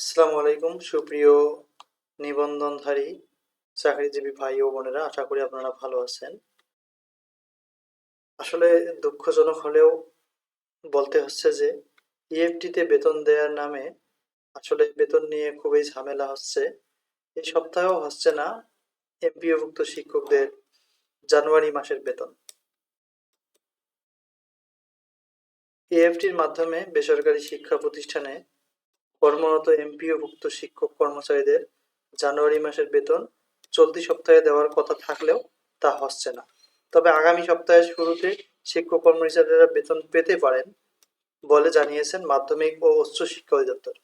আসসালামু আলাইকুম, সুপ্রিয় নিবন্ধনধারী চাকরিজীবী ভাই ও বোনেরা, আশা করি আপনারা ভালো আছেন। আসলে দুঃখজনক হলেও বলতে হচ্ছে যে ইএফটিতে বেতন দেওয়ার নামে আসলে বেতন নিয়ে খুবই ঝামেলা হচ্ছে। এই সপ্তাহেও হচ্ছে না এমপিওভুক্ত শিক্ষকদের জানুয়ারি মাসের বেতন। ইএফটির মাধ্যমে বেসরকারি শিক্ষা প্রতিষ্ঠানে কর্মরত এমপিওভুক্ত শিক্ষক কর্মচারীদের জানুয়ারি মাসের বেতন চলতি সপ্তাহে দেওয়ার কথা থাকলেও তা হচ্ছে না। তবে আগামী সপ্তাহের শুরুতে শিক্ষক কর্মচারীরা বেতন পেতে পারেন বলে জানিয়েছেন মাধ্যমিক ও উচ্চ শিক্ষা অধিদপ্তর।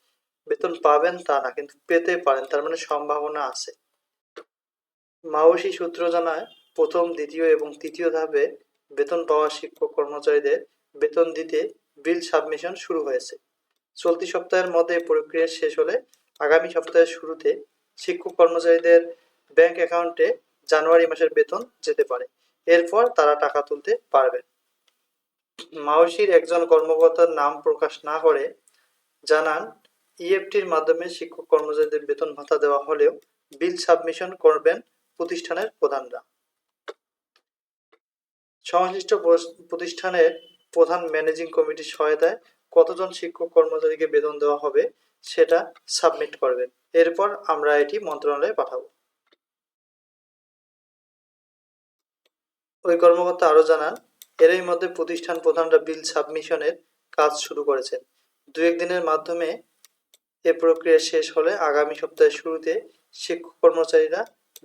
বেতন পাবেন তা না, কিন্তু পেতে পারেন, তার মানে সম্ভাবনা আছে। মাওসি সূত্র জানায়, প্রথম, দ্বিতীয় এবং তৃতীয় ধাপে বেতন পাওয়া শিক্ষক কর্মচারীদের বেতন দিতে বিল সাবমিশন শুরু হয়েছে। চলতি সপ্তাহের মধ্যে প্রক্রিয়া শেষ হলে আগামী সপ্তাহের শুরুতে শিক্ষক কর্মচারীদের ব্যাংক অ্যাকাউন্টে জানুয়ারি মাসের বেতন যেতে পারে। এরপর তারা টাকা তুলতে পারবেন মাওসির একজন কর্মকর্তার নাম প্রকাশ না করে জানান, ইএফটির মাধ্যমে শিক্ষক কর্মচারীদের বেতন ভাতা দেওয়া হলেও বিল সাবমিশন করবেন প্রতিষ্ঠানের প্রধানরা। সংশ্লিষ্ট প্রতিষ্ঠানের প্রধান ম্যানেজিং কমিটির সহায়তায় কতজন শিক্ষক কর্মচারীকে বেতন দেওয়া হবে সেটা সাবমিট করবেন। এরপর আমরা এটি মন্ত্রণালয়ে পাঠাবো। ওই কর্মকর্তা আরও জানান, এরই মধ্যে প্রতিষ্ঠান প্রধানরা বিল সাবমিশনের কাজ শুরু করেছেন। দু একদিনের মাধ্যমে এ প্রক্রিয়া শেষ হলে আগামী সপ্তাহের শুরুতে শিক্ষক কর্মচারীরা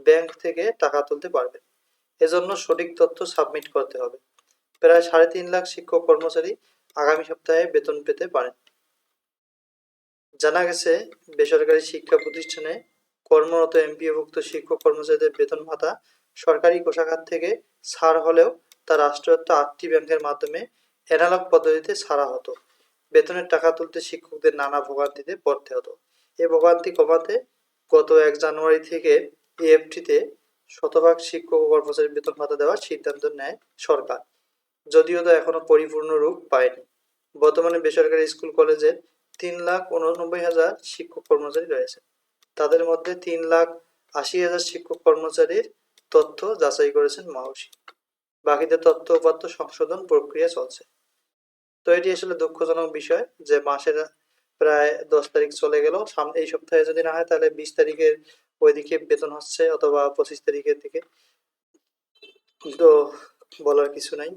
ব্যাংক থেকে টাকা তুলতে পারবেন। এজন্য সঠিক তথ্য সাবমিট করতে হবে। প্রায় সাড়ে তিন লাখ শিক্ষক কর্মচারী আগামী সপ্তাহে বেতন পেতে পারেন। জানা গেছে, বেসরকারি শিক্ষা প্রতিষ্ঠানে কর্মরত এমপিওভুক্ত শিক্ষক কর্মচারীদের বেতন ভাতা সরকারি কোষাগার থেকে ছাড় হলেও তা রাষ্ট্রায়ত্ত আটটি ব্যাংকের মাধ্যমে অ্যানালগ পদ্ধতিতে ছাড়া হতো। বেতনের টাকা তুলতে শিক্ষকদের নানা ভোগান্তিতে পড়তে হতো। এ ভোগান্তি কমাতে গত এক জানুয়ারি থেকে এএফটিতে শতভাগ শিক্ষক ও কর্মচারী বেতন ভাতা দেওয়ার সিদ্ধান্ত নেয় সরকার। যদিও তা এখনও পরিপূর্ণ রূপ পায়নি। বর্তমানে বেসরকারি স্কুল কলেজে তিন লাখ উননব্বই হাজার শিক্ষক কর্মচারী রয়েছে। তাদের মধ্যে তিন লাখ আশি হাজার শিক্ষক কর্মচারীর তথ্য যাচাই করেছেন মাহসি বাকিদের তথ্য উপাত্ত সংশোধন প্রক্রিয়া চলছে। তো এটি আসলে দুঃখজনক বিষয় যে মাসের প্রায় দশ তারিখ চলে গেল। সামনে এই সপ্তাহে যদি না হয় তাহলে বিশ তারিখের ওইদিকে বেতন হচ্ছে অথবা পঁচিশ তারিখের দিকে। তো বলার কিছু নাই।